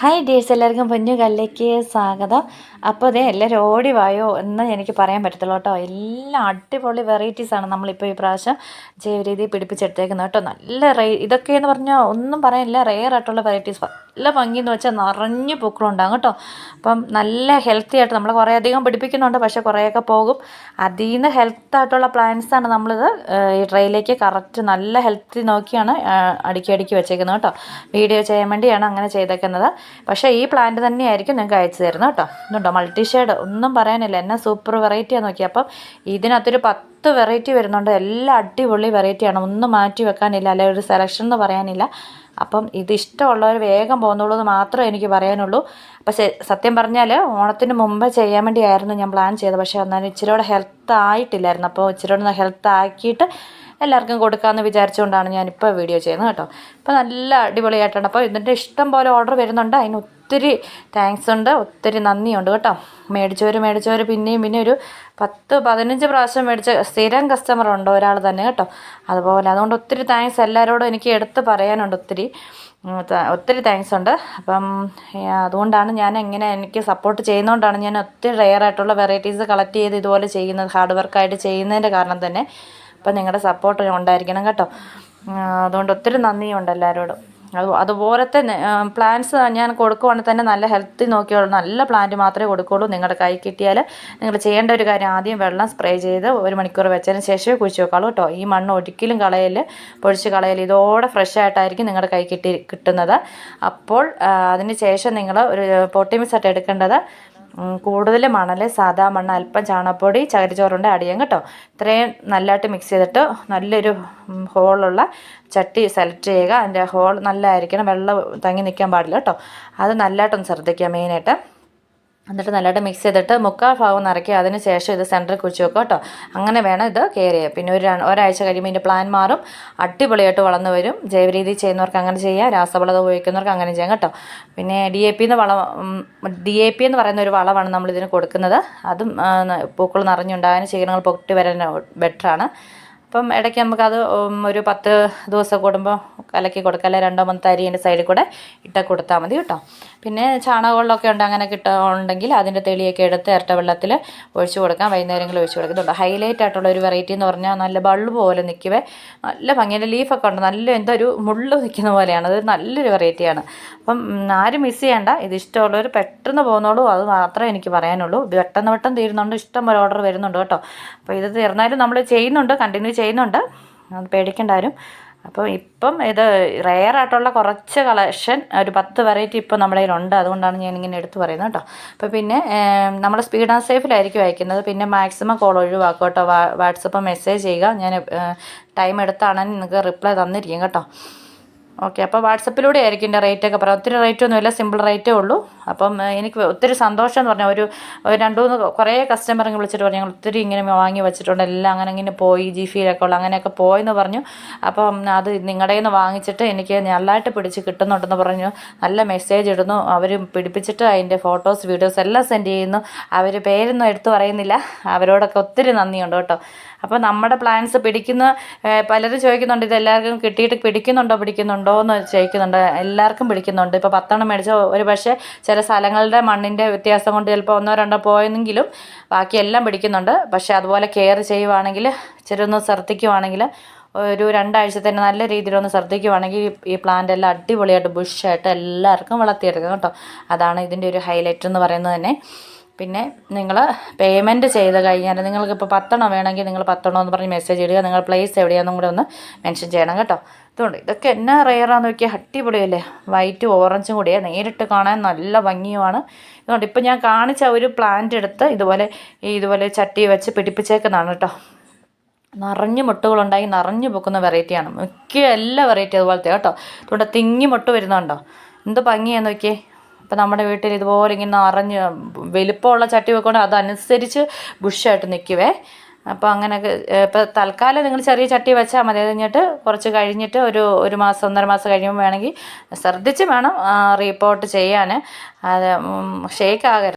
Hi ഡേഴ്സ് എല്ലാവർക്കും പൊന്നു കല്ലേക്ക് സ്വാഗതം. അപ്പോൾ അതെ എല്ലാവരും ഓടി വായോ എന്ന് എനിക്ക് പറയാൻ പറ്റത്തുള്ളൂ കേട്ടോ. എല്ലാം അടിപൊളി വെറൈറ്റീസാണ് നമ്മളിപ്പോൾ ഈ പ്രാവശ്യം ജൈവരീതി പിടിപ്പിച്ചെടുത്തേക്കുന്നത് കേട്ടോ. നല്ല റേ ഇതൊക്കെയെന്ന് പറഞ്ഞാൽ ഒന്നും പറയാനില്ല റെയർ ആയിട്ടുള്ള വെറൈറ്റീസ് നല്ല ഭംഗിയെന്ന് വെച്ചാൽ നിറഞ്ഞു പൂക്കളുണ്ടാകും കേട്ടോ. അപ്പം നല്ല ഹെൽത്തി ആയിട്ട് നമ്മൾ കുറേ അധികം പിടിപ്പിക്കുന്നുണ്ട് പക്ഷേ കുറേയൊക്കെ പോകും. അതിൽ നിന്ന് ഹെൽത്തായിട്ടുള്ള പ്ലാന്റ്സാണ് നമ്മളിത് ഈ ട്രെയിലേക്ക് കറക്റ്റ് നല്ല ഹെൽത്തി നോക്കിയാണ് അടുക്കി അടുക്കി വെച്ചേക്കുന്നത് കേട്ടോ. വീഡിയോ ചെയ്യാൻ വേണ്ടിയാണ് അങ്ങനെ ചെയ്തേക്കുന്നത്. പക്ഷേ ഈ പ്ലാന്റ് തന്നെയായിരിക്കും നിങ്ങൾക്ക് അയച്ചു തരുന്നത് കേട്ടോ. ഇതുണ്ടോ? മൾട്ടി ഷെയ്ഡ് ഒന്നും പറയാനില്ല. എന്നെ സൂപ്പർ വെറൈറ്റിയാണ് നോക്കി അപ്പം ഇതിനകത്തൊരു പത്ത് വെറൈറ്റി വരുന്നുണ്ട്. എല്ലാ അടിപൊളി വെറൈറ്റിയാണ് ഒന്നും മാറ്റി വെക്കാനില്ല. അല്ലെങ്കിൽ ഒരു സെലക്ഷൻ എന്ന് പറയാനില്ല. അപ്പം ഇത് ഇഷ്ടമുള്ളവർ വേഗം പോകുന്നുള്ളൂ എന്ന് മാത്രമേ എനിക്ക് പറയാനുള്ളൂ. പക്ഷേ സത്യം പറഞ്ഞാൽ ഓണത്തിന് മുമ്പ് ചെയ്യാൻ വേണ്ടിയായിരുന്നു ഞാൻ പ്ലാൻ ചെയ്തത്. പക്ഷേ എന്നാലും ഇച്ചിരി കൂടെ ഹെൽത്ത് ആയിട്ടില്ലായിരുന്നു. അപ്പോൾ ഇച്ചിരി കൂടെ ഹെൽത്ത് ആക്കിയിട്ട് എല്ലാവർക്കും കൊടുക്കാമെന്ന് വിചാരിച്ചുകൊണ്ടാണ് ഞാനിപ്പോൾ വീഡിയോ ചെയ്യുന്നത് കേട്ടോ. അപ്പോൾ നല്ല അടിപൊളിയായിട്ടുണ്ട്. അപ്പോൾ ഇതിന്റെ ഇഷ്ടം പോലെ ഓർഡർ വരുന്നുണ്ട്. അതിന് ഒത്തിരി താങ്ക്സ് ഉണ്ട്. ഒത്തിരി നന്ദിയുണ്ട് കേട്ടോ. മേടിച്ചവർ മേടിച്ചവർ പിന്നെയും പിന്നെ ഒരു പത്ത് പതിനഞ്ച് പ്രാവശ്യം മേടിച്ച സ്ഥിരം കസ്റ്റമർ ഉണ്ട് ഒരാൾ തന്നെ കേട്ടോ. അതുപോലെ അതുകൊണ്ട് ഒത്തിരി താങ്ക്സ് എല്ലാവരോടും എനിക്ക് എടുത്ത് പറയാനുണ്ട് ഒത്തിരി. ഒത്തിരി താങ്ക്സ് ഉണ്ട്. അപ്പം അതുകൊണ്ടാണ് ഞാൻ എങ്ങനെ എനിക്ക് സപ്പോർട്ട് ചെയ്യുന്നതുകൊണ്ടാണ് ഞാൻ ഒത്തിരി റെയർ ആയിട്ടുള്ള വെറൈറ്റീസ് കളക്ട് ചെയ്ത് ഇതുപോലെ ചെയ്യുന്നത് ഹാർഡ് വർക്കായിട്ട് ചെയ്യുന്നതിന്റെ കാരണം തന്നെ. അപ്പം നിങ്ങളുടെ സപ്പോർട്ട് ഉണ്ടായിരിക്കണം കേട്ടോ. അതുകൊണ്ട് ഒത്തിരി നന്ദിയുണ്ട് എല്ലാവരോടും. അത് അതുപോലത്തെ പ്ലാന്റ്സ് ഞാൻ കൊടുക്കുവാണെങ്കിൽ തന്നെ നല്ല ഹെൽത്തി നോക്കിയോളൂ നല്ല പ്ലാന്റ് മാത്രമേ കൊടുക്കുകയുള്ളൂ നിങ്ങളുടെ കൈ കിട്ടിയാൽ നിങ്ങൾ ചെയ്യേണ്ട ഒരു കാര്യം ആദ്യം വെള്ളം സ്പ്രേ ചെയ്ത് ഒരു മണിക്കൂർ വെച്ചതിന് ശേഷമേ കുഴിച്ച് വെക്കാളൂ കേട്ടോ. ഈ മണ്ണ് ഒരിക്കലും കളയൽ പൊഴിച്ച് കളയൽ ഇതോടെ ഫ്രഷ് ആയിട്ടായിരിക്കും നിങ്ങളുടെ കൈ കിട്ടി കിട്ടുന്നത്. അപ്പോൾ അതിന് ശേഷം നിങ്ങൾ ഒരു പൊട്ടിമിസായിട്ട് എടുക്കേണ്ടത് കൂടുതൽ മണൽ സാധാ മണ്ണ് അല്പം ചാണകപ്പൊടി ചകരിച്ചോറുണ്ട് അടിയാൻ കേട്ടോ. ഇത്രയും നല്ലതായിട്ട് മിക്സ് ചെയ്തിട്ട് നല്ലൊരു ഹോളുള്ള ചട്ടി സെലക്ട് ചെയ്യുക. അതിന്റെ ഹോൾ നല്ലതായിരിക്കണം വെള്ളം തങ്ങി നിൽക്കാൻ പാടില്ല കേട്ടോ. അത് നല്ലതായിട്ടൊന്ന് ശ്രദ്ധിക്കുക മെയിനായിട്ട് എന്നിട്ട് നല്ലതായിട്ട് മിക്സ് ചെയ്തിട്ട് മുക്കാൽ ഭാഗം നിറയ്ക്കുക. അതിന് ശേഷം ഇത് സെന്ററിൽ കുഴിച്ച് വെക്കുക കേട്ടോ. അങ്ങനെ വേണം ഇത് കെയർ ചെയ്യുക പിന്നെ ഒരു ഒരാഴ്ച കഴിയുമ്പോൾ ഇതിന്റെ പ്ലാൻ മാറും. അടിപൊളിയായിട്ട് വളർന്നു വരും. ജൈവരീതി ചെയ്യുന്നവർക്ക് അങ്ങനെ ചെയ്യാം. രാസവളത ഉപയോഗിക്കുന്നവർക്ക് അങ്ങനെ ചെയ്യാം കേട്ടോ. പിന്നെ ഡി എ പി എന്ന് വളം ഡി എ പി എന്ന് പറയുന്ന ഒരു വളമാണ് നമ്മളിതിന് കൊടുക്കുന്നത്. അതും പൂക്കൾ നിറഞ്ഞുണ്ടാകാൻ ശീലങ്ങൾ പൊട്ടി വരാൻ ബെറ്ററാണ് അപ്പം ഇടയ്ക്ക് നമുക്കത് ഒരു പത്ത് ദിവസം കൂടുമ്പോൾ കലക്കി കൊടുക്കുക അല്ലെങ്കിൽ രണ്ടോ മൂന്ന് തരീന്റെ സൈഡിൽ കൂടെ ഇട്ട് കൊടുത്താൽ മതി കേട്ടോ. പിന്നെ ചാണകവെള്ളമൊക്കെ ഉണ്ട് അങ്ങനെ കിട്ടുന്നുണ്ടെങ്കിൽ അതിന്റെ തെളിയൊക്കെ എടുത്ത് ഇരട്ട വെള്ളത്തിൽ ഒഴിച്ചു കൊടുക്കാം. വൈകുന്നേരങ്ങളിൽ ഒഴിച്ചു കൊടുക്കുന്നുണ്ട് ഹൈലൈറ്റ് ആയിട്ടുള്ള ഒരു വെറൈറ്റി എന്ന് പറഞ്ഞാൽ നല്ല ബൾബ് പോലെ നിൽക്കുവേ. നല്ല ഭംഗിയുടെ ലീഫൊക്കെ ഉണ്ട്. നല്ല എന്തോ ഒരു മുള്ള് നിൽക്കുന്ന പോലെയാണ്. അത് നല്ലൊരു വെറൈറ്റിയാണ് അപ്പം ആരും മിസ് ചെയ്യേണ്ട. ഇത് ഇഷ്ടമുള്ളവർ പെട്ടെന്ന് പോകുന്നുള്ളൂ അത് മാത്രമേ എനിക്ക് പറയാനുള്ളൂ. പെട്ടെന്ന് പെട്ടെന്ന് തീരുന്നുണ്ട് ഇഷ്ടം പോലെ ഓർഡർ വരുന്നുണ്ട് കേട്ടോ. അപ്പോൾ ഇത് തീർന്നാലും നമ്മൾ ചെയ്യുന്നുണ്ട്. കണ്ടിന്യൂ ചെയ്യുന്നുണ്ട്. അത് പേടിക്കേണ്ട ആരും. അപ്പോൾ ഇപ്പം ഇത് റെയർ ആയിട്ടുള്ള കുറച്ച് കളക്ഷൻ ഒരു പത്ത് വെറൈറ്റി ഇപ്പോൾ നമ്മുടെ കയ്യിലുണ്ട്. അതുകൊണ്ടാണ് ഞാൻ ഇങ്ങനെ എടുത്തു പറയുന്നത് കേട്ടോ. അപ്പോൾ പിന്നെ നമ്മൾ സ്പീഡ് ആൻഡ് സേഫിലായിരിക്കും അയക്കുന്നത്. പിന്നെ മാക്സിമം കോൾ ഒഴിവാക്കുക കേട്ടോ. വാട്സപ്പ് മെസ്സേജ് ചെയ്യുക. ഞാൻ ടൈം എടുത്താണ് നിങ്ങൾക്ക് റിപ്ലൈ തന്നിരിക്കും കേട്ടോ. ഓക്കെ അപ്പോൾ വാട്സപ്പിലൂടെ ആയിരിക്കും എന്റെ റേറ്റൊക്കെ പറയാം ഒത്തിരി റേറ്റൊന്നുമില്ല സിമ്പിൾ റേറ്റേ ഉള്ളൂ. അപ്പം എനിക്ക് ഒത്തിരി സന്തോഷം എന്ന് പറഞ്ഞാൽ ഒരു രണ്ട് മൂന്ന് കുറേ കസ്റ്റമർ വിളിച്ചിട്ട് പറഞ്ഞു. ഞങ്ങൾ ഒത്തിരി ഇങ്ങനെ വാങ്ങി വെച്ചിട്ടുണ്ട്. എല്ലാം അങ്ങനെ ഇങ്ങനെ പോയി ജി ഫിയിലൊക്കെ ഉള്ള. അങ്ങനെയൊക്കെ പോയെന്ന് പറഞ്ഞു. അപ്പം അത് നിങ്ങളുടെ നിന്ന് വാങ്ങിച്ചിട്ട് എനിക്ക് നല്ലതായിട്ട് പിടിച്ച് കിട്ടുന്നുണ്ടെന്ന് പറഞ്ഞു. നല്ല മെസ്സേജ് ഇടുന്നു. അവർ പിടിപ്പിച്ചിട്ട് അതിന്റെ ഫോട്ടോസ് വീഡിയോസ് എല്ലാം സെൻഡ് ചെയ്യുന്നു. അവർ പേരൊന്നും എടുത്തു പറയുന്നില്ല. അവരോടൊക്കെ ഒത്തിരി നന്ദിയുണ്ട് കേട്ടോ. അപ്പോൾ നമ്മുടെ പ്ലാൻസ് പിടിക്കുന്ന പലരും ചോദിക്കുന്നുണ്ട് ഇതെല്ലാവർക്കും കിട്ടിയിട്ട് പിടിക്കുന്നുണ്ടോ പിടിക്കുന്നുണ്ടോ? എന്ന് ചോദിക്കുന്നുണ്ട്. എല്ലാവർക്കും പിടിക്കുന്നുണ്ട്. ഇപ്പോൾ പത്തെണ്ണം മേടിച്ച ഒരു പക്ഷേ ചില സ്ഥലങ്ങളുടെ മണ്ണിന്റെ വ്യത്യാസം കൊണ്ട് ചിലപ്പോൾ ഒന്നോ രണ്ടോ പോയെങ്കിലും ബാക്കി എല്ലാം പിടിക്കുന്നുണ്ട്. പക്ഷേ അതുപോലെ കെയർ ചെയ്യുവാണെങ്കിൽ ഇച്ചിരി ഒന്ന് ശ്രദ്ധിക്കുവാണെങ്കിൽ ഒരു രണ്ടാഴ്ച തന്നെ നല്ല രീതിയിലൊന്ന് ശ്രദ്ധിക്കുവാണെങ്കിൽ ഈ പ്ലാന്റ് എല്ലാം അടിപൊളിയായിട്ട് ബുഷായിട്ട് എല്ലാവർക്കും വളർത്തിയെടുക്കാം കേട്ടോ. അതാണ് ഇതിന്റെ ഒരു ഹൈലൈറ്റ് എന്ന് പറയുന്നത് തന്നെ. പിന്നെ നിങ്ങൾ പേയ്മെന്റ് ചെയ്ത് കഴിഞ്ഞാൽ നിങ്ങൾക്ക് ഇപ്പോൾ പത്തെണ്ണം വേണമെങ്കിൽ നിങ്ങൾ പത്തെണ്ണം എന്ന് പറഞ്ഞ് മെസ്സേജ് ഇടുക. നിങ്ങൾ പ്ലേസ് എവിടെയാണെന്നും കൂടെ ഒന്ന് മെൻഷൻ ചെയ്യണം കേട്ടോ. അതുകൊണ്ട് ഇതൊക്കെ എന്നാ റെയറാന്ന് നോക്കിയാൽ അടിപൊളിയല്ലേ? വൈറ്റും ഓറഞ്ചും കൂടിയാണ് നേരിട്ട് കാണാൻ നല്ല ഭംഗിയുമാണ്. അതുകൊണ്ട് ഇപ്പോൾ ഞാൻ കാണിച്ച ഒരു പ്ലാന്റ് എടുത്ത് ഇതുപോലെ ഈ ഇതുപോലെ ചട്ടി വെച്ച് പിടിപ്പിച്ചേക്കുന്നതാണ് കേട്ടോ. നിറഞ്ഞ് മുട്ടുകളുണ്ടായി നിറഞ്ഞു പൊക്കുന്ന വെറൈറ്റിയാണ് മിക്ക എല്ലാ വെറൈറ്റി അതുപോലത്തെ കേട്ടോ. അതുകൊണ്ട് തിങ്ങി മുട്ട് വരുന്നുണ്ടോ? എന്ത് ഭംഗിയാന്ന് നോക്കിയേ. ഇപ്പം നമ്മുടെ വീട്ടിൽ ഇതുപോലെ ഇങ്ങനെ നിറഞ്ഞ് വലിപ്പമുള്ള ചട്ടി വെക്കുകൊണ്ട് അതനുസരിച്ച് ബുഷായിട്ട് നിൽക്കുവേ അപ്പോൾ അങ്ങനെയൊക്കെ ഇപ്പോൾ തൽക്കാലം നിങ്ങൾ ചെറിയ ചട്ടി വെച്ചാൽ മതി. കഴിഞ്ഞിട്ട് കുറച്ച് കഴിഞ്ഞിട്ട് ഒരു ഒരു മാസം ഒന്നര മാസം കഴിയുമ്പോൾ വേണമെങ്കിൽ ശ്രദ്ധിച്ച് വേണം റീപ്പോർട്ട് ചെയ്യാൻ അത് ഷേക്ക് ആകരുത്.